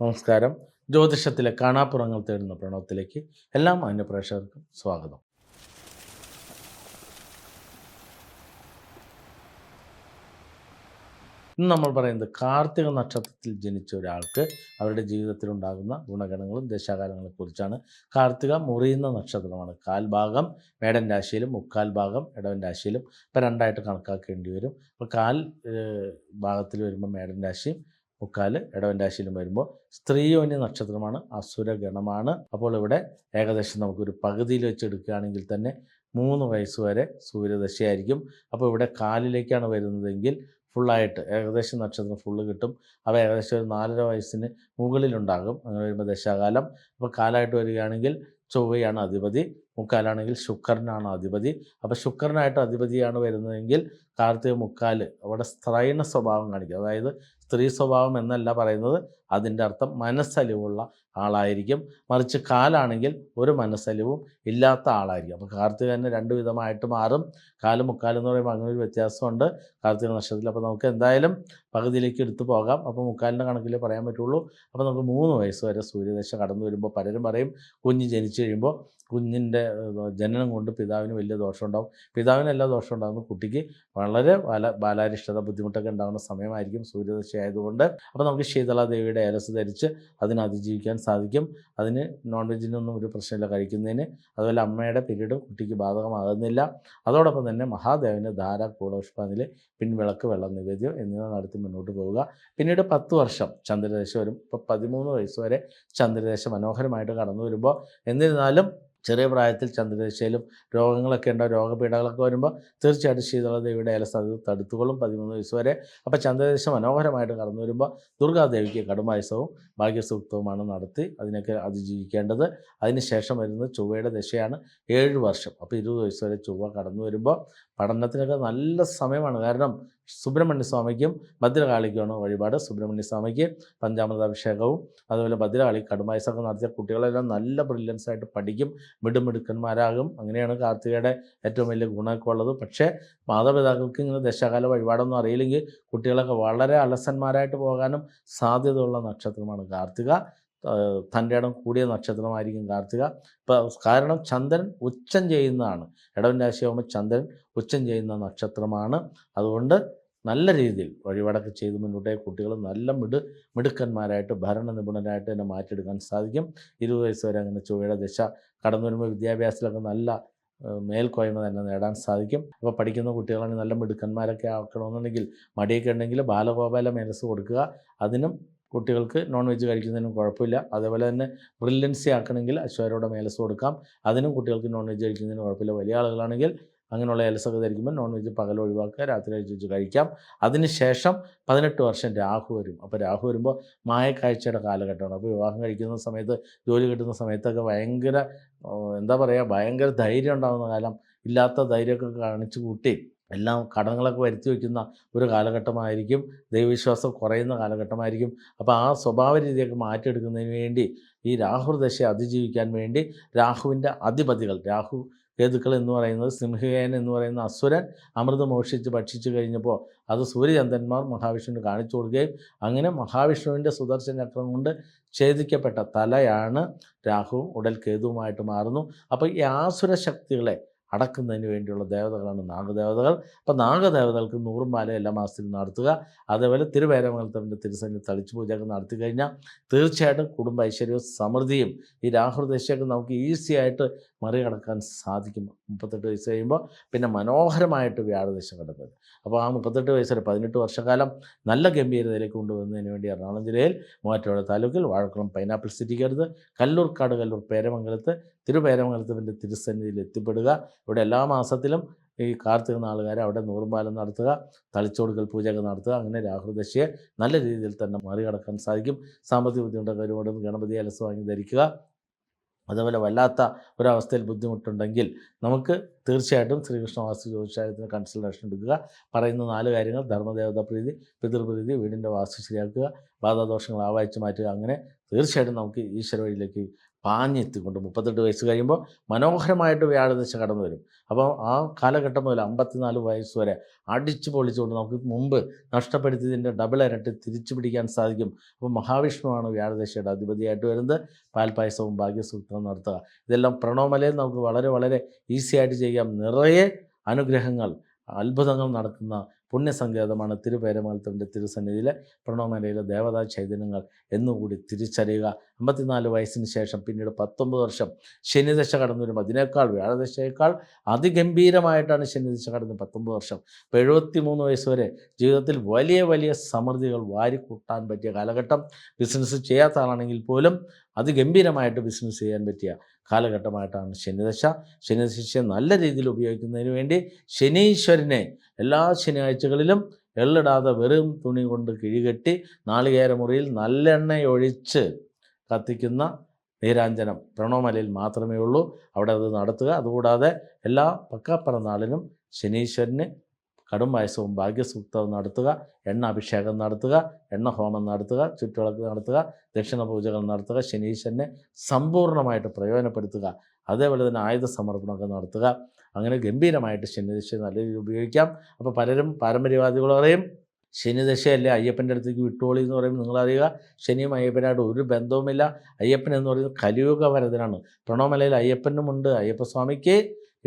നമസ്കാരം. ജ്യോതിഷത്തിലെ കാണാപ്പുറങ്ങൾ തേടുന്ന പ്രണവത്തിലേക്ക് എല്ലാ മാന്യപ്രേക്ഷകർക്കും സ്വാഗതം. ഇന്ന് നമ്മൾ പറയുന്നത് കാർത്തിക നക്ഷത്രത്തിൽ ജനിച്ച ഒരാൾക്ക് അവരുടെ ജീവിതത്തിൽ ഉണ്ടാകുന്ന ഗുണഗണങ്ങളും ദശാകാലങ്ങളെ കുറിച്ചാണ്. കാർത്തിക മുറിയുന്ന നക്ഷത്രമാണ്. കാൽഭാഗം മേടൻ രാശിയിലും മുക്കാൽ ഭാഗം ഇടവൻ രാശിയിലും. ഇപ്പം രണ്ടായിട്ട് കണക്കാക്കേണ്ടി വരും. അപ്പോൾ കാൽ ഭാഗത്തിൽ വരുമ്പോൾ മേടൻ രാശിയും മുക്കാൽ ഇടവൻ രാശിയിലും വരുമ്പോൾ സ്ത്രീയോന്യ നക്ഷത്രമാണ് അസുരഗണമാണ്. അപ്പോൾ ഇവിടെ ഏകദേശം നമുക്കൊരു പകുതിയിൽ വെച്ച് എടുക്കുകയാണെങ്കിൽ തന്നെ മൂന്ന് വയസ്സ് വരെ സൂര്യദശയായിരിക്കും. അപ്പോൾ ഇവിടെ കാലിലേക്കാണ് വരുന്നതെങ്കിൽ ഫുള്ളായിട്ട് ഏകദേശം നക്ഷത്രം ഫുള്ള് കിട്ടും. അവ ഏകദേശം ഒരു നാലര വയസ്സിന് മുകളിലുണ്ടാകും. അങ്ങനെ വരുമ്പോൾ ദശാകാലം. അപ്പോൾ കാലമായിട്ട് വരികയാണെങ്കിൽ ചൊവ്വയാണ് അധിപതി മുക്കാലാണെങ്കിൽ ശുക്രനാണ് അധിപതി. അപ്പോൾ ശുക്രനായിട്ട് അധിപതിയാണ് വരുന്നതെങ്കിൽ കാർത്തിക മുക്കാൽ അവിടെ സ്ത്രൈണ സ്വഭാവം കാണിക്കും അതായത് സ്ത്രീ സ്വഭാവം എന്നല്ല പറയുന്നത്. അതിന്റെ അർത്ഥം മനസ്സലിവുള്ള ആളായിരിക്കും. മറിച്ച് കാലാണെങ്കിൽ ഒരു മനസ്സലിവും ഇല്ലാത്ത ആളായിരിക്കും. അപ്പോൾ കാർത്തിക തന്നെ രണ്ട് വിധമായിട്ട് മാറും. കാലും മുക്കാലും എന്ന് പറയുമ്പോൾ അങ്ങനെ ഒരു വ്യത്യാസമുണ്ട്. കാർത്തിക നക്ഷത്രത്തിൽ. അപ്പോൾ നമുക്ക് എന്തായാലും പകുതിയിലേക്ക് എടുത്തു പോകാം. അപ്പോൾ മുക്കാലിന്റെ കണക്കിലേ പറയാൻ പറ്റുള്ളൂ. അപ്പോൾ നമുക്ക് മൂന്ന് വയസ്സ് വരെ സൂര്യദശ കടന്നു വരുമ്പോൾ പലരും പറയും കുഞ്ഞ് ജനിച്ചു കഴിയുമ്പോൾ കുഞ്ഞിന്റെ ജനനം കൊണ്ട് പിതാവിന് വലിയ ദോഷം ഉണ്ടാവും പിതാവിന് എല്ലാ ദോഷം ഉണ്ടാകുന്നു കുട്ടിക്ക് വളരെ ബാല ബാലാരിഷ്ടത ബുദ്ധിമുട്ടൊക്കെ ഉണ്ടാകുന്ന സമയമായിരിക്കും സൂര്യദശ ആയതുകൊണ്ട് അപ്പോൾ നമുക്ക് ശീതളാദേവിയുടെ ഏലസ് ധരിച്ച് അതിനെ അതിജീവിക്കാൻ സാധിക്കും. അതിന് നോൺ വെജിനൊന്നും ഒരു പ്രശ്നമില്ല കഴിക്കുന്നതിന്. അതുപോലെ അമ്മയുടെ പീരീഡ് കുട്ടിക്ക് ബാധകമാകുന്നില്ല. അതോടൊപ്പം തന്നെ മഹാദേവന് ധാര കൂളപുഷ്പാഞ്ജലി പിൻവിളക്ക് വെള്ളം നിവേദ്യം എന്നിവ നടത്തി മുന്നോട്ട് പോവുക. പിന്നീട് പത്ത് വർഷം ചന്ദ്രദേശം വരും. ഇപ്പോൾ പതിമൂന്ന് വയസ്സ് വരെ ചന്ദ്രദേശം മനോഹരമായിട്ട് കടന്നു വരുമ്പോൾ എന്നിരുന്നാലും ചെറിയ പ്രായത്തിൽ ചന്ദ്രദേശയിലും രോഗങ്ങളൊക്കെ ഉണ്ടാവും രോഗപീഠകളൊക്കെ വരുമ്പോൾ തീർച്ചയായിട്ടും ശീതളദേവിയുടെ ഇല സാധ്യത തടുത്തുകൊള്ളും പതിമൂന്ന് വയസ്സ് വരെ. അപ്പോൾ ചന്ദ്രദേശം മനോഹരമായിട്ട് കടന്നു വരുമ്പോൾ ദുർഗാദേവിക്ക് കടുമായസവും ഭാഗ്യസൂക്തവുമാണ് നടത്തി അതിനൊക്കെ അതിജീവിക്കേണ്ടത്. അതിനുശേഷം വരുന്നത് ചൊവ്വയുടെ ദശയാണ് ഏഴ് വർഷം. അപ്പോൾ ഇരുപത് വയസ്സ് വരെ ചൊവ്വ കടന്നു വരുമ്പോൾ പഠനത്തിനൊക്കെ നല്ല സമയമാണ്. കാരണം സുബ്രഹ്മണ്യ സ്വാമിക്കും ഭദ്രകാളിക്കുമാണ് വഴിപാട്. സുബ്രഹ്മണ്യ സ്വാമിക്ക് പഞ്ചാമൃത അഭിഷേകവും അതുപോലെ ഭദ്രകാളി കടുമായസൊക്കെ നടത്തിയ കുട്ടികളെല്ലാം നല്ല ബ്രില്യൻസ് ആയിട്ട് പഠിക്കും മിടുമിടുക്കന്മാരാകും. അങ്ങനെയാണ് കാർത്തികയുടെ ഏറ്റവും വലിയ ഗുണമൊക്കെ ഉള്ളത്. പക്ഷേ മാതാപിതാക്കൾക്ക് ഇങ്ങനെ ദശകാല വഴിപാടൊന്നും അറിയില്ലെങ്കിൽ കുട്ടികളൊക്കെ വളരെ അലസന്മാരായിട്ട് പോകാനും സാധ്യതയുള്ള നക്ഷത്രമാണ് കാർത്തിക. തന്റെ ഇടം കൂടിയ നക്ഷത്രമായിരിക്കും കാർത്തിക. ഇപ്പോൾ കാരണം ചന്ദ്രൻ ഉച്ചം ചെയ്യുന്നതാണ്. ഇടവൻ രാശിയാകുമ്പോൾ ചന്ദ്രൻ ഉച്ചം ചെയ്യുന്ന നക്ഷത്രമാണ്. അതുകൊണ്ട് നല്ല രീതിയിൽ വഴിപാടൊക്കെ ചെയ്ത് മുന്നോട്ടേ കുട്ടികൾ നല്ല മിടു മിടുക്കന്മാരായിട്ട് ഭരണ നിപുണരായിട്ട് തന്നെ മാറ്റിയെടുക്കാൻ സാധിക്കും. ഇരുപത് വയസ്സ് വരെ അങ്ങനെ ചൊവ്വയുടെ ദശ. കടന്നു വരുമ്പോൾ വിദ്യാഭ്യാസത്തിലൊക്കെ നല്ല മേൽക്കോയ്മ തന്നെ നേടാൻ സാധിക്കും. അപ്പോൾ പഠിക്കുന്ന കുട്ടികളാണെങ്കിൽ നല്ല മിടുക്കന്മാരൊക്കെ ആക്കണമെന്നുണ്ടെങ്കിൽ മടിയൊക്കെ ഉണ്ടെങ്കിൽ ബാലഗോപാല മേനസ് കൊടുക്കുക. അതിനും കുട്ടികൾക്ക് നോൺ വെജ് കഴിക്കുന്നതിനും കുഴപ്പമില്ല. അതേപോലെ തന്നെ ബ്രില്യൻസി ആക്കണമെങ്കിൽ അശ്വരോടെ മേലസ് കൊടുക്കാം. അതിനും കുട്ടികൾക്ക് നോൺ വെജ് കഴിക്കുന്നതിന് കുഴപ്പമില്ല. വലിയ ആളുകളാണെങ്കിൽ അങ്ങനെയുള്ള എലസൊക്കെ ധരിക്കുമ്പോൾ നോൺ വെജ് പകൽ ഒഴിവാക്കുക രാത്രി വെച്ച് കഴിക്കാം. അതിനുശേഷം പതിനെട്ട് വർഷം രാഹു വരും. അപ്പോൾ രാഹു വരുമ്പോൾ മായക്കാഴ്ചയുടെ കാലഘട്ടമാണ്. അപ്പോൾ വിവാഹം കഴിക്കുന്ന സമയത്ത് ജോലി കിട്ടുന്ന സമയത്തൊക്കെ ഭയങ്കര എന്താ പറയുക ഭയങ്കര ധൈര്യം ഉണ്ടാകുന്ന കാലം. ഇല്ലാത്ത ധൈര്യമൊക്കെ കാണിച്ചു കൂട്ടി എല്ലാം കടങ്ങളൊക്കെ വരുത്തി വയ്ക്കുന്ന ഒരു കാലഘട്ടമായിരിക്കും. ദൈവവിശ്വാസം കുറയുന്ന കാലഘട്ടമായിരിക്കും. അപ്പോൾ ആ സ്വഭാവ രീതിയൊക്കെ മാറ്റിയെടുക്കുന്നതിന് വേണ്ടി ഈ രാഹു ദശയെ അതിജീവിക്കാൻ വേണ്ടി രാഹുവിന്റെ അധിപതികൾ രാഹു കേതുക്കൾ എന്ന് പറയുന്നത് സിംഹയൻ എന്ന് പറയുന്ന അസുരൻ അമൃത് മോഷിച്ച് ഭക്ഷിച്ചു കഴിഞ്ഞപ്പോൾ അത് സൂര്യചന്ദ്രന്മാർ മഹാവിഷ്ണുവിന് കാണിച്ചു കൊടുക്കുകയും അങ്ങനെ മഹാവിഷ്ണുവിന്റെ സുദർശന ചക്രം കൊണ്ട് ഛേദിക്കപ്പെട്ട തലയാണ് രാഹുവും ഉടൽ കേതുവുമായിട്ട് മാറുന്നു. അപ്പോൾ ഈ ആസുര ശക്തികളെ അടക്കുന്നതിന് വേണ്ടിയുള്ള ദേവതകളാണ് നാഗദേവതകൾ. അപ്പോൾ നാഗദേവതകൾക്ക് നൂറും മാല എല്ലാ മാസത്തിലും നടത്തുക. അതേപോലെ തിരുവേരമംഗലത്തിന്റെ തിരുസന്നി തളിച്ചു പൂജയൊക്കെ നടത്തി കഴിഞ്ഞാൽ തീർച്ചയായിട്ടും കുടുംബ ഐശ്വര്യവും സമൃദ്ധിയും ഈ രാഹുദശയൊക്കെ നമുക്ക് ഈസി ആയിട്ട് മറികടക്കാൻ സാധിക്കും. മുപ്പത്തെട്ട് വയസ്സ് കഴിയുമ്പോൾ പിന്നെ മനോഹരമായിട്ട് വ്യാഴദശ കിടക്കുന്നത് അപ്പോൾ ആ മുപ്പത്തെട്ട് വയസ്സിൽ പതിനെട്ട് വർഷക്കാലം നല്ല ഗംഭീരതയിലേക്ക് കൊണ്ടുവന്നതിന് വേണ്ടി എറണാകുളം ജില്ലയിൽ മൂവാറ്റുപുഴ താലൂക്കിൽ വാഴക്കുളം പൈനാപ്പിൾ സിറ്റിക്കടുത്ത് കല്ലൂർക്കാട് കല്ലൂർ പേരമംഗലത്ത് തിരുപേരമംഗലത്തിന്റെ തിരുസന്നിധിയിൽ എത്തിപ്പെടുക. ഇവിടെ എല്ലാ മാസത്തിലും ഈ കാർത്തിക നാളുകാരെ അവിടെ നൂറുമ്പാലം നടത്തുക തളിച്ചോടുക്കൽ പൂജയൊക്കെ നടത്തുക. അങ്ങനെ രാഹുദശയെ നല്ല രീതിയിൽ തന്നെ മറികടക്കാൻ സാധിക്കും. സാമ്പത്തിക ബുദ്ധിമുട്ടൊക്കെ ഒരുപാട് ഗണപതി അലസ് വാങ്ങി ധരിക്കുക. അതുപോലെ വല്ലാത്ത ഒരവസ്ഥയിൽ ബുദ്ധിമുട്ടുണ്ടെങ്കിൽ നമുക്ക് തീർച്ചയായിട്ടും ശ്രീകൃഷ്ണ വാസ്തു ജ്യോതിഷാലയത്തിന് കൺസൾട്ടേഷൻ എടുക്കുക. പറയുന്ന നാല് കാര്യങ്ങൾ ധർമ്മദേവത പ്രീതി പിതൃപ്രീതി വീടിന്റെ വാസ്തു ശരിയാക്കുക ബാധാദോഷങ്ങൾ ആവായിച്ച് മാറ്റുക. അങ്ങനെ തീർച്ചയായിട്ടും നമുക്ക് ഈശ്വര വഴിയിലേക്ക് പാഞ്ഞെത്തിക്കൊണ്ട് മുപ്പത്തെട്ട് വയസ്സ് കഴിയുമ്പോൾ മനോഹരമായിട്ട് വ്യാഴദശ കടന്നു വരും. അപ്പോൾ ആ കാലഘട്ടം മുതൽ അമ്പത്തിനാല് വയസ്സ് വരെ അടിച്ചു പൊളിച്ചുകൊണ്ട് നമുക്ക് മുമ്പ് നഷ്ടപ്പെടുത്തിയതിന്റെ ഡബിൾ ഇരട്ടി തിരിച്ചു പിടിക്കാൻ സാധിക്കും. അപ്പോൾ മഹാവിഷ്ണുവാണ് വ്യാഴദശയുടെ അധിപതിയായിട്ട് വരുന്നത്. പാൽപായസവും ഭാഗ്യസൂക്തവും നടത്തുക. ഇതെല്ലാം പ്രണവമലയിൽ നമുക്ക് വളരെ വളരെ ഈസി ആയിട്ട് ചെയ്യാം. നിറയെ അനുഗ്രഹങ്ങൾ അത്ഭുതങ്ങൾ നടക്കുന്ന പുണ്യസങ്കേതമാണ് തിരുപേരമംഗലത്തിന്റെ തിരുസന്നിധിയിലെ പ്രണവമലയിലെ ദേവതാ ചൈതന്യങ്ങൾ എന്നുകൂടി തിരിച്ചറിയുക. അമ്പത്തിനാല് വയസ്സിന് ശേഷം പിന്നീട് പത്തൊമ്പത് വർഷം ശനിദശ കടന്നു വരുമ്പോൾ അതിനേക്കാൾ വ്യാഴദശയേക്കാൾ അതിഗംഭീരമായിട്ടാണ് ശനിദശ കടന്ന് പത്തൊമ്പത് വർഷം. അപ്പോൾ എഴുപത്തി മൂന്ന് വയസ്സ് വരെ ജീവിതത്തിൽ വലിയ വലിയ സമൃദ്ധികൾ വാരിക്കൂട്ടാൻ പറ്റിയ കാലഘട്ടം ബിസിനസ് ചെയ്യാത്ത ആളാണെങ്കിൽ പോലും അതിഗംഭീരമായിട്ട് ബിസിനസ് ചെയ്യാൻ പറ്റിയ കാലഘട്ടമായിട്ടാണ് ശനിദശ. ശനിദശയെ നല്ല രീതിയിൽ ഉപയോഗിക്കുന്നതിന് വേണ്ടി ശനീശ്വരനെ എല്ലാ ശനിയാഴ്ചകളിലും എള്ളിടാതെ വെറും തുണി കൊണ്ട് കിഴികെട്ടി നാളികേര മുറിയിൽ നല്ലെണ്ണയൊഴിച്ച് കത്തിക്കുന്ന നീരാഞ്ജനം. പ്രണോമലയിൽ മാത്രമേ ഉള്ളൂ. അവിടെ അത് നടത്തുക. അതുകൂടാതെ എല്ലാ പക്കാപ്പിറന്നാളിനും ശനീശ്വരന് കടും വയസ്സവും ഭാഗ്യസൂക്തവും നടത്തുക. എണ്ണ അഭിഷേകം നടത്തുക. എണ്ണ ഹോമം നടത്തുക. ചുറ്റുവിളക്ക് നടത്തുക. ദക്ഷിണ പൂജകൾ നടത്തുക. ശനീശ്വരനെ സമ്പൂർണമായിട്ട് പ്രയോജനപ്പെടുത്തുക. അതേപോലെ തന്നെ ആയുധ സമർപ്പണമൊക്കെ നടത്തുക. അങ്ങനെ ഗംഭീരമായിട്ട് ശനീശ്വരൻ നല്ല രീതിയിൽ ഉപയോഗിക്കാം. അപ്പോൾ പലരും പാരമ്പര്യവാദികൾ പറയും ശനിദശയല്ലേ അയ്യപ്പന്റെ അടുത്തേക്ക് വിട്ടോളി എന്ന് പറയുമ്പോൾ നിങ്ങളറിയുക ശനിയും അയ്യപ്പനായിട്ട് ഒരു ബന്ധവുമില്ല. അയ്യപ്പൻ എന്ന് പറയുന്നത് കലിയുഗ വരതനാണ് പ്രണവമലയിൽ അയ്യപ്പനുമുണ്ട് അയ്യപ്പസ്വാമിക്ക്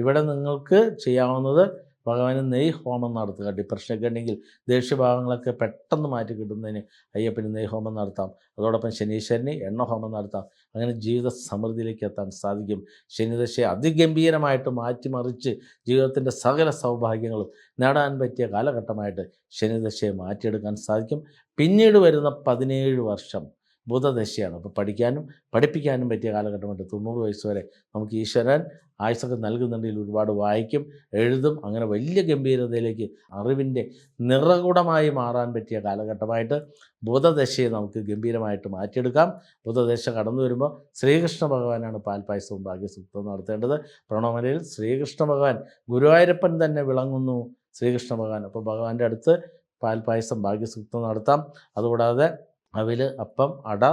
ഇവിടെ നിങ്ങൾക്ക് ചെയ്യാവുന്നത് ഭഗവാന് നെയ് ഹോമം നടത്തുക. ഡിപ്രഷനൊക്കെ ഉണ്ടെങ്കിൽ ദേഷ്യഭാവങ്ങളൊക്കെ പെട്ടെന്ന് മാറ്റി കിട്ടുന്നതിന് അയ്യപ്പന് നെയ് ഹോമം നടത്താം. അതോടൊപ്പം ശനീശ്വരന് എണ്ണ ഹോമം നടത്താം. അങ്ങനെ ജീവിത സമൃദ്ധിയിലേക്ക് എത്താൻ സാധിക്കും. ശനിദശയെ അതിഗംഭീരമായിട്ട് മാറ്റിമറിച്ച് ജീവിതത്തിന്റെ സകല സൗഭാഗ്യങ്ങളും നേടാൻ പറ്റിയ കാലഘട്ടമായിട്ട് ശനിദശയെ മാറ്റിയെടുക്കാൻ സാധിക്കും. പിന്നീട് വരുന്ന പതിനേഴ് വർഷം ബുധദശയാണ്. അപ്പോൾ പഠിക്കാനും പഠിപ്പിക്കാനും പറ്റിയ കാലഘട്ടമുണ്ട്. തൊണ്ണൂറ് വയസ്സ് വരെ നമുക്ക് ഈശ്വരൻ ആയുസൊക്കെ നൽകുന്നുണ്ടെങ്കിൽ ഒരുപാട് വായിക്കും എഴുതും. അങ്ങനെ വലിയ ഗംഭീരതയിലേക്ക് അറിവിന്റെ നിറകുടമായി മാറാൻ പറ്റിയ കാലഘട്ടമായിട്ട് ബുധദശയെ നമുക്ക് ഗംഭീരമായിട്ട് മാറ്റിയെടുക്കാം. ബുധദശ കടന്നു വരുമ്പോൾ ശ്രീകൃഷ്ണ ഭഗവാനാണ് പാൽപായസവും ഭാഗ്യസൂക്തവും നടത്തേണ്ടത്. പ്രണവമലയിൽ ശ്രീകൃഷ്ണ ഭഗവാൻ ഗുരുവായൂരപ്പൻ തന്നെ വിളങ്ങുന്നു. ശ്രീകൃഷ്ണ ഭഗവാൻ. അപ്പോൾ ഭഗവാന്റെ അടുത്ത് പാൽപായസം ഭാഗ്യസൂക്തം നടത്താം. അതുകൂടാതെ അവിൽ അപ്പം അട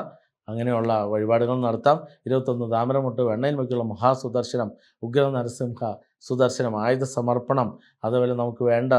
അങ്ങനെയുള്ള വഴിപാടുകൾ നടത്താം. ഇരുപത്തൊന്ന് താമരമുട്ട് വെണ്ണയിൽ മുക്കിയുള്ള മഹാസുദർശനം ഉഗ്ര നരസിംഹ സുദർശനം ആയുധ സമർപ്പണം അതുപോലെ നമുക്ക് വേണ്ട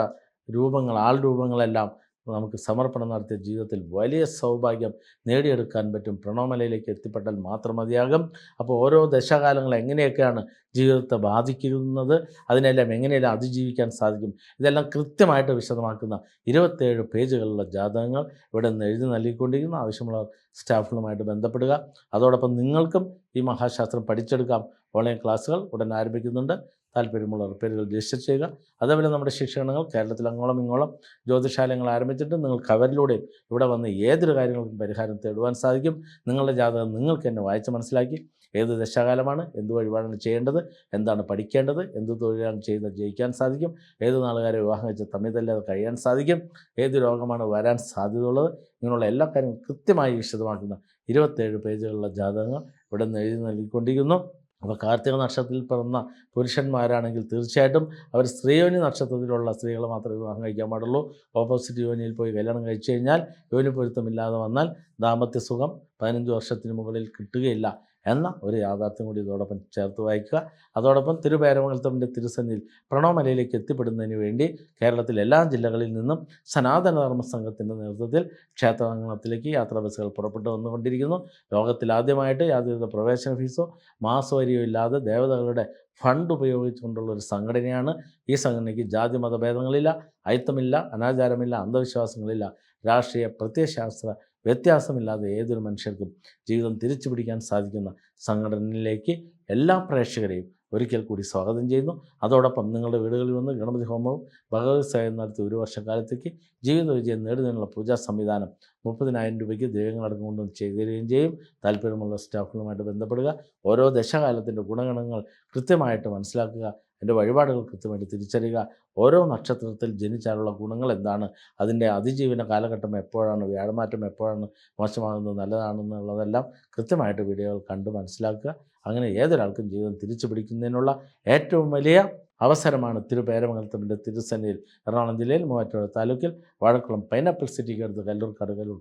രൂപങ്ങൾ ആൾ രൂപങ്ങളെല്ലാം നമുക്ക് സമർപ്പണം നടത്തിയ ജീവിതത്തിൽ വലിയ സൗഭാഗ്യം നേടിയെടുക്കാൻ പറ്റും. പ്രണവമലയിലേക്ക് എത്തിപ്പെട്ടാൽ മാത്രം മതിയാകും. അപ്പോൾ ഓരോ ദശകാലങ്ങൾ എങ്ങനെയൊക്കെയാണ് ജീവിതത്തെ ബാധിക്കുന്നത്? അതിനെല്ലാം എങ്ങനെയെല്ലാം അതിജീവിക്കാൻ സാധിക്കും? ഇതെല്ലാം കൃത്യമായിട്ട് വിശദമാക്കുന്ന ഇരുപത്തേഴ് പേജുകളുള്ള ജാതകങ്ങൾ ഇവിടെ നിന്ന് എഴുതി നൽകിക്കൊണ്ടിരിക്കുന്നു. ആവശ്യമുള്ള സ്റ്റാഫുകളുമായിട്ട് ബന്ധപ്പെടുക. അതോടൊപ്പം നിങ്ങൾക്കും ഈ മഹാശാസ്ത്രം പഠിച്ചെടുക്കാം. ഓൺലൈൻ ക്ലാസ്സുകൾ ഉടൻ ആരംഭിക്കുന്നുണ്ട്. താല്പര്യമുള്ളവർ പേരുകൾ രജിസ്റ്റർ ചെയ്യുക. അതേപോലെ നമ്മുടെ ശിക്ഷണങ്ങൾ കേരളത്തിൽ അങ്ങോളം ഇങ്ങോളം ജ്യോതിശാലയങ്ങൾ ആരംഭിച്ചിട്ട് നിങ്ങൾ അവരിലൂടെയും ഇവിടെ വന്ന് ഏതൊരു കാര്യങ്ങൾക്കും പരിഹാരം തേടുവാൻ സാധിക്കും. നിങ്ങളുടെ ജാതകം നിങ്ങൾക്ക് തന്നെ വായിച്ച് മനസ്സിലാക്കി. ഏത് ദശാകാലമാണ്? എന്ത് വഴിപാടാണ് ചെയ്യേണ്ടത്? എന്താണ് പഠിക്കേണ്ടത്? എന്ത് തൊഴിലാണ് ചെയ്യുന്നത്? ജയിക്കാൻ സാധിക്കും. ഏത് നാളുകാരെ വിവാഹം വെച്ച് തമ്മിൽ കഴിയാൻ സാധിക്കും. ഏത് രോഗമാണ് വരാൻ സാധ്യതയുള്ളത്? ഇങ്ങനെയുള്ള എല്ലാ കാര്യങ്ങളും കൃത്യമായി വിശദമാക്കുന്ന ഇരുപത്തേഴ് പേജുകളുള്ള ജാതകങ്ങൾ ഇവിടെ നിന്ന് എഴുതി നൽകിക്കൊണ്ടിരിക്കുന്നു. അപ്പോൾ കാർത്തിക നക്ഷത്രത്തിൽ പിറന്ന പുരുഷന്മാരാണെങ്കിൽ തീർച്ചയായിട്ടും അവർ സ്ത്രീയോനി നക്ഷത്രത്തിലുള്ള സ്ത്രീകൾ മാത്രമേ വിവാഹം കഴിക്കാൻ പാടുള്ളൂ. ഓപ്പോസിറ്റ് യോനിയിൽ പോയി കല്യാണം കഴിച്ചു കഴിഞ്ഞാൽ യോനി പൊരുത്തമില്ലാതെ വന്നാൽ ദാമ്പത്യ സുഖം പതിനഞ്ച് വർഷത്തിന് മുകളിൽ കിട്ടുകയില്ല. എന്ന ഒരു യാഥാർത്ഥ്യം കൂടി ഇതോടൊപ്പം ചേർത്ത് വായിക്കുക. അതോടൊപ്പം തിരുപേരമംഗലത്തമ്മിന്റെ തിരുസന്നിയിൽ പ്രണവമലയിലേക്ക് എത്തിപ്പെടുന്നതിന് വേണ്ടി കേരളത്തിലെ എല്ലാ ജില്ലകളിൽ നിന്നും സനാതനധർമ്മ സംഘത്തിന്റെ നേതൃത്വത്തിൽ ക്ഷേത്രാങ്കണത്തിലേക്ക് യാത്രാ ബസ്സുകൾ പുറപ്പെട്ടു വന്നുകൊണ്ടിരിക്കുന്നു. ലോകത്തിലാദ്യമായിട്ട് യാതൊരു പ്രവേശന ഫീസോ മാസവരിയോ ഇല്ലാതെ ദേവതകളുടെ ഫണ്ട് ഉപയോഗിച്ചുകൊണ്ടുള്ള ഒരു സംഘടനയാണ്. ഈ സംഘടനയ്ക്ക് ജാതി മതഭേദങ്ങളില്ല അയിത്തമില്ല അനാചാരമില്ല അന്ധവിശ്വാസങ്ങളില്ല രാഷ്ട്രീയ പ്രത്യയശാസ്ത്ര വ്യത്യാസമില്ലാതെ ഏതൊരു മനുഷ്യർക്കും ജീവിതം തിരിച്ചു പിടിക്കാൻ സാധിക്കുന്ന സംഘടനയിലേക്ക് എല്ലാ പ്രേക്ഷകരെയും ഒരിക്കൽ കൂടി സ്വാഗതം ചെയ്യുന്നു. അതോടൊപ്പം നിങ്ങളുടെ വീടുകളിൽ വന്ന് ഗണപതി ഹോമവും ഭഗവത് സേവനം നടത്തി ഒരു വർഷക്കാലത്തേക്ക് ജീവിത വിജയം നേടുന്നതിനുള്ള പൂജാ സംവിധാനം മുപ്പതിനായിരം രൂപയ്ക്ക് ദൈവങ്ങളടക്കം കൊണ്ട് ചെയ്തു ചെയ്യും. താല്പര്യമുള്ള സ്റ്റാഫുകളുമായിട്ട് ബന്ധപ്പെടുക. ഓരോ ദശകാലത്തിന്റെ ഗുണഗണങ്ങൾ കൃത്യമായിട്ട് മനസ്സിലാക്കുക. എന്റെ വഴിപാടുകൾ കൃത്യമായിട്ട് തിരിച്ചറിയുക. ഓരോ നക്ഷത്രത്തിൽ ജനിച്ചാലുള്ള ഗുണങ്ങൾ എന്താണ്? അതിന്റെ അതിജീവന കാലഘട്ടം എപ്പോഴാണ്? വ്യാഴമാറ്റം എപ്പോഴാണ് മോശമാകുന്നത്? നല്ലതാണെന്നുള്ളതെല്ലാം കൃത്യമായിട്ട് വീഡിയോകൾ കണ്ട് മനസ്സിലാക്കുക. അങ്ങനെ ഏതൊരാൾക്കും ജീവിതം തിരിച്ചു പിടിക്കുന്നതിനുള്ള ഏറ്റവും വലിയ അവസരമാണ് തിരുപേരമംഗലത്തിന്റെ തിരുസന്നിയിൽ എറണാകുളം ജില്ലയിൽ മൂവാറ്റുപുഴ താലൂക്കിൽ വാഴക്കുളം പൈനാപ്പിൾ സിറ്റിക്ക് അടുത്ത് കല്ലൂർ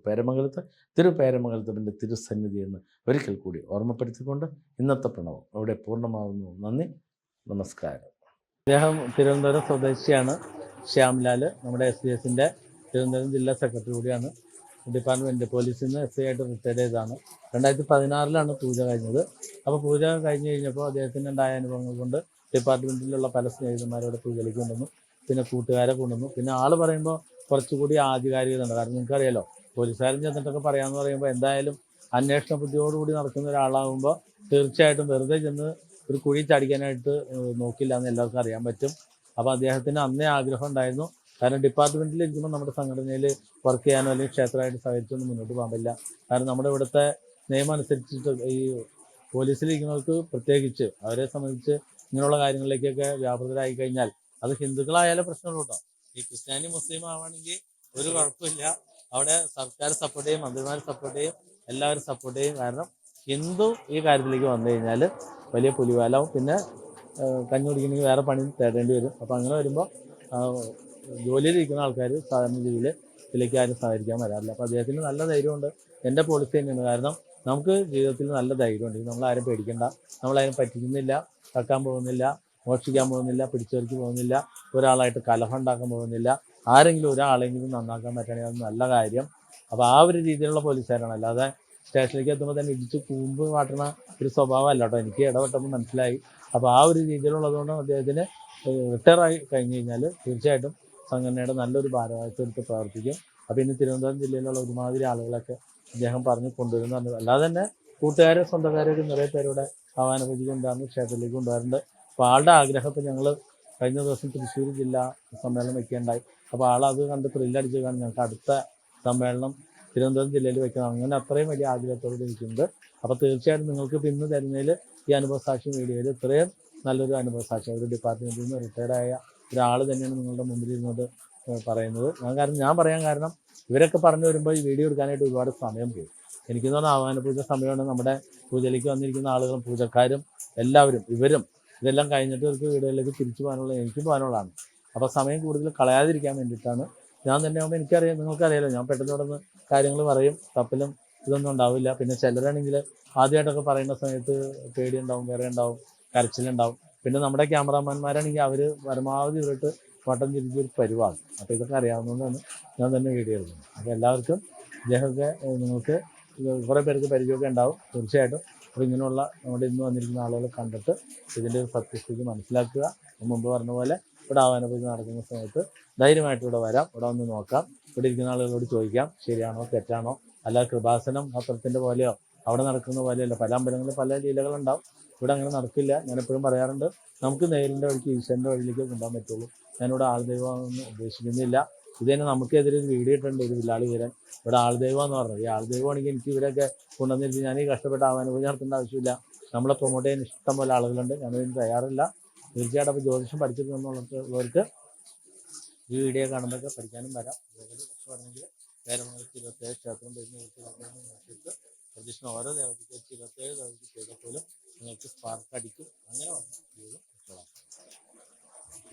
പേരമംഗലത്ത് തിരുപേരമംഗലത്തിന്റെ തിരുസന്നിധി എന്ന് ഒരിക്കൽ കൂടി ഓർമ്മപ്പെടുത്തിക്കൊണ്ട് ഇന്നത്തെ പ്രണവം ഇവിടെ പൂർണമാകുന്നു നന്ദി. നമസ്കാരം. അദ്ദേഹം തിരുവനന്തപുരം സ്വദേശിയാണ് ശ്യാംലാൽ നമ്മുടെ എസ് ഡി എസിന്റെ തിരുവനന്തപുരം ജില്ലാ സെക്രട്ടറി കൂടിയാണ്. ഡിപ്പാർട്ട്മെന്റ് പോലീസിൽ നിന്ന് എസ് ഐ ആയിട്ട് റിട്ടയർ ചെയ്തതാണ്. രണ്ടായിരത്തി പതിനാറിലാണ് പൂജ കഴിഞ്ഞത്. അപ്പോൾ പൂജ കഴിഞ്ഞു കഴിഞ്ഞപ്പോൾ അദ്ദേഹത്തിന് ഉണ്ടായ അനുഭവങ്ങൾ കൊണ്ട് ഡിപ്പാർട്ട്മെന്റിലുള്ള പല സ്നേഹിതന്മാരോട് പൂജയിലേക്ക് കൊണ്ടുവന്നു. പിന്നെ കൂട്ടുകാരെ കൊണ്ടുവന്നു. പിന്നെ ആൾ പറയുമ്പോൾ കുറച്ചുകൂടി ആധികാരികത ഉണ്ട് കാരണം നിങ്ങൾക്കറിയാലോ പോലീസുകാരൻ ചെന്നിട്ടൊക്കെ പറയാമെന്ന് പറയുമ്പോൾ എന്തായാലും അന്വേഷണ ബുദ്ധിയോടുകൂടി നടക്കുന്ന ഒരാളാകുമ്പോൾ തീർച്ചയായിട്ടും വെറുതെ ചെന്ന് ഒരു കുഴി ചാടിക്കാനായിട്ട് നോക്കില്ല എന്ന് എല്ലാവർക്കും അറിയാൻ പറ്റും. അപ്പോൾ അദ്ദേഹത്തിന് അന്നേ ആഗ്രഹം ഉണ്ടായിരുന്നു. കാരണം ഡിപ്പാർട്ട്മെന്റിൽ ഇരിക്കുമ്പോൾ നമ്മുടെ സംഘടനയിൽ വർക്ക് ചെയ്യാനോ അല്ലെങ്കിൽ ക്ഷേത്രമായിട്ട് സഹകരിച്ചൊന്നും മുന്നോട്ട് പോകാൻ പറ്റില്ല. കാരണം നമ്മുടെ ഇവിടുത്തെ നിയമം അനുസരിച്ചിട്ട് ഈ പോലീസിലിരിക്കുന്നവർക്ക് പ്രത്യേകിച്ച് അവരെ സംബന്ധിച്ച് ഇങ്ങനെയുള്ള കാര്യങ്ങളിലേക്കൊക്കെ വ്യാപൃതരായി കഴിഞ്ഞാൽ അത് ഹിന്ദുക്കളായാലും പ്രശ്നമുള്ളൂ കേട്ടോ ഈ ക്രിസ്ത്യാനി മുസ്ലിം ആവാണെങ്കിൽ ഒരു കുഴപ്പമില്ല. അവിടെ സർക്കാർ സപ്പോർട്ട് ചെയ്യും മന്ത്രിമാർ സപ്പോർട്ട് ചെയ്യും എല്ലാവരും സപ്പോർട്ട് ചെയ്യും. കാരണം ഹിന്ദു ഈ കാര്യത്തിലേക്ക് വന്നു കഴിഞ്ഞാൽ വലിയ പുലിവാലാവും. പിന്നെ കഞ്ഞി കുടിക്കണമെങ്കിൽ വേറെ പണി തേടേണ്ടി വരും. അപ്പോൾ അങ്ങനെ വരുമ്പോൾ ജോലിയിലിരിക്കുന്ന ആൾക്കാർ സാധാരണ രീതിയിൽ ഇതിലേക്ക് ആരും സഹകരിക്കാൻ വരാറില്ല. അപ്പോൾ അദ്ദേഹത്തിന് നല്ല ധൈര്യമുണ്ട്. എന്റെ പോളിസി തന്നെയാണ്. കാരണം നമുക്ക് ജീവിതത്തിൽ നല്ല ധൈര്യമുണ്ട്. നമ്മൾ ആരും പേടിക്കണ്ട. നമ്മളാരും പറ്റിക്കുന്നില്ല. തക്കാൻ പോകുന്നില്ല. മോഷിക്കാൻ പോകുന്നില്ല. പിടിച്ചെറിക്ക് പോകുന്നില്ല. ഒരാളായിട്ട് കലഹം ഉണ്ടാക്കാൻ പോകുന്നില്ല. ആരെങ്കിലും ഒരാളെങ്കിലും നന്നാക്കാൻ പറ്റണമെങ്കിൽ അത് നല്ല കാര്യം. അപ്പോൾ ആ ഒരു രീതിയിലുള്ള പോലീസുകാരാണ് അല്ലാതെ സ്റ്റേഷനിലേക്ക് എത്തുമ്പോൾ തന്നെ ഇടിച്ച് കൂമ്പ് മാറ്റണ ഒരു സ്വഭാവമല്ല കേട്ടോ. എനിക്ക് ഇടപെട്ടപ്പോൾ മനസ്സിലായി. അപ്പോൾ ആ ഒരു രീതിയിലുള്ളതുകൊണ്ട് അദ്ദേഹത്തിന് റിട്ടയർ ആയി കഴിഞ്ഞ് കഴിഞ്ഞാൽ തീർച്ചയായിട്ടും സംഘടനയുടെ നല്ലൊരു ഭാരവാഹിത്വത്തിൽ പ്രവർത്തിക്കും. അപ്പോൾ ഇനി തിരുവനന്തപുരം ജില്ലയിലുള്ള ഒരുമാതിരി ആളുകളൊക്കെ അദ്ദേഹം പറഞ്ഞ് കൊണ്ടുവരുന്നു അല്ലാതെ തന്നെ കൂട്ടുകാരും സ്വന്തക്കാരൊക്കെ നിറയെ പേരുടെ പൂജ കൊണ്ടുവന്ന് ക്ഷേത്രത്തിലേക്ക് കൊണ്ടുവരുന്നുണ്ട്. അപ്പോൾ ആളുടെ ആഗ്രഹത്തിൽ ഞങ്ങൾ കഴിഞ്ഞ ദിവസം തൃശ്ശൂർ ജില്ലാ സമ്മേളനം വയ്ക്കേണ്ടായി അപ്പോൾ ആളത് കണ്ട് ത്രില്ലടിച്ച് കാണും ഞങ്ങൾക്ക് അടുത്ത സമ്മേളനം തിരുവനന്തപുരം ജില്ലയിൽ വെക്കണം. അങ്ങനെ അത്രയും വലിയ ആഗ്രഹത്തോടെ നിൽക്കുന്നത് അപ്പോൾ തീർച്ചയായിട്ടും നിങ്ങൾക്ക് പിന്നെ തരുന്നതിൽ ഈ അനുഭവ സാക്ഷി മീഡിയയിൽ ഇത്രയും നല്ലൊരു അനുഭവ സാക്ഷി ഒരു ഡിപ്പാർട്ട്മെന്റിൽ നിന്ന് റിട്ടയർഡായ ഒരാൾ തന്നെയാണ് നിങ്ങളുടെ മുമ്പിലിരുന്നത് പറയുന്നത്. ഞാൻ കാരണം ഞാൻ പറയാൻ കാരണം ഇവരൊക്കെ പറഞ്ഞു വരുമ്പോൾ ഈ വീഡിയോ എടുക്കാനായിട്ട് ഒരുപാട് സമയം പോകും. എനിക്കെന്ന് പറഞ്ഞാൽ ആഹ്വാന പൂജ സമയമാണ് നമ്മുടെ പൂജയിലേക്ക് വന്നിരിക്കുന്ന ആളുകളും പൂജക്കാരും എല്ലാവരും ഇവരും ഇതെല്ലാം കഴിഞ്ഞിട്ട് ഇവർക്ക് വീടുകളിലേക്ക് തിരിച്ചു പോകാനുള്ള എനിക്കും പോകാനുള്ളതാണ്. അപ്പോൾ സമയം കൂടുതൽ കളയാതിരിക്കാൻ വേണ്ടിയിട്ടാണ് ഞാൻ തന്നെ ആകുമ്പോൾ എനിക്കറിയാം നിങ്ങൾക്കറിയാലോ. ഞാൻ പെട്ടെന്ന് ഇവിടെ നിന്ന് കാര്യങ്ങൾ പറയും തപ്പിലും ഇതൊന്നും ഉണ്ടാവില്ല. പിന്നെ ചിലരാണെങ്കിൽ ആദ്യമായിട്ടൊക്കെ പറയുന്ന സമയത്ത് പേടിയുണ്ടാവും വേറെ ഉണ്ടാവും കരച്ചിലുണ്ടാവും. പിന്നെ നമ്മുടെ ക്യാമറാമാൻമാരാണെങ്കിൽ അവർ പരമാവധി ഇവരിട്ട് വട്ടം തിരിച്ചൊരു പരിവാണ്. അപ്പോൾ ഇതൊക്കെ അറിയാവുന്നതാണ് ഞാൻ തന്നെ വീഡിയോ എടുക്കുന്നത്. അപ്പോൾ എല്ലാവർക്കും ഇദ്ദേഹമൊക്കെ നിങ്ങൾക്ക് കുറേ പേർക്ക് പരിചയമൊക്കെ ഉണ്ടാവും. തീർച്ചയായിട്ടും അപ്പോൾ ഇങ്ങനെയുള്ള നമ്മുടെ ഇന്ന് വന്നിരിക്കുന്ന ആളുകളെ കണ്ടിട്ട് ഇതിന്റെ സത്യസ്ഥിതി മനസ്സിലാക്കുക. മുമ്പ് പറഞ്ഞ പോലെ ഇവിടെ ആവാന പൂജ നടക്കുന്ന സമയത്ത് ധൈര്യമായിട്ട് ഇവിടെ വരാം. ഇവിടെ ഒന്ന് നോക്കാം. ഇവിടെ ഇരിക്കുന്ന ആളുകളോട് ചോദിക്കാം. ശരിയാണോ? തെറ്റാണോ? അല്ല കൃപാസനം പത്രത്തിന്റെ പോലെയോ അവിടെ നടക്കുന്ന പോലെയല്ല പല അമ്പലങ്ങളിൽ പല ലീലകളുണ്ടാവും. ഇവിടെ അങ്ങനെ നടക്കില്ല. ഞാൻ എപ്പോഴും പറയാറുണ്ട് നമുക്ക് നേരിന്റെ വഴിക്ക് ഈശ്വരന്റെ വഴിയിലേക്ക് കൊണ്ടുപോകാൻ പറ്റുള്ളൂ. ഞാനിവിടെ ആൾദൈവമൊന്നും ഉദ്ദേശിക്കുന്നില്ല. ഇത് തന്നെ നമുക്കെതിരെ ഒരു വീഡിയോ ഒരു വില്ലാളി വരാൻ. ഇവിടെ ആൾദൈവം എന്ന് പറഞ്ഞത്. ഈ ആൾദൈവമാണെങ്കിൽ എനിക്ക് ഇവരൊക്കെ കൊണ്ടുവന്നിരിക്കും ഞാൻ ഈ കഷ്ടപ്പെട്ട ആവാനുഭവം നടത്തേണ്ട ആവശ്യമില്ല. നമ്മളെ പ്രൊമോട്ട് ചെയ്യാൻ ഇഷ്ടം പോലെ ആളുകളുണ്ട്. ഞാനതിന് തയ്യാറില്ല. തീർച്ചയായിട്ടും അപ്പോൾ ജ്യോതിഷം പഠിച്ചിട്ടുള്ളവർക്ക് ഈ വീഡിയോ കാണുമ്പോൾ പഠിക്കാനും വരാം. അതേപോലെ രക്ഷപ്പെടണമെങ്കിൽ വേരമംഗലത്തിൽ ഇരുപത്തേഴ് ക്ഷേത്രം വരുന്ന നോക്കിയിട്ട് പ്രദക്ഷിണ ഓരോ ദേവതയ്ക്ക് ഇരുപത്തേഴ് ദേവതയ്ക്ക് ചെയ്തപ്പോലും നിങ്ങൾക്ക് സ്പാർക്ക് അടിക്കും. അങ്ങനെ വന്നു രക്ഷപ്പെടാം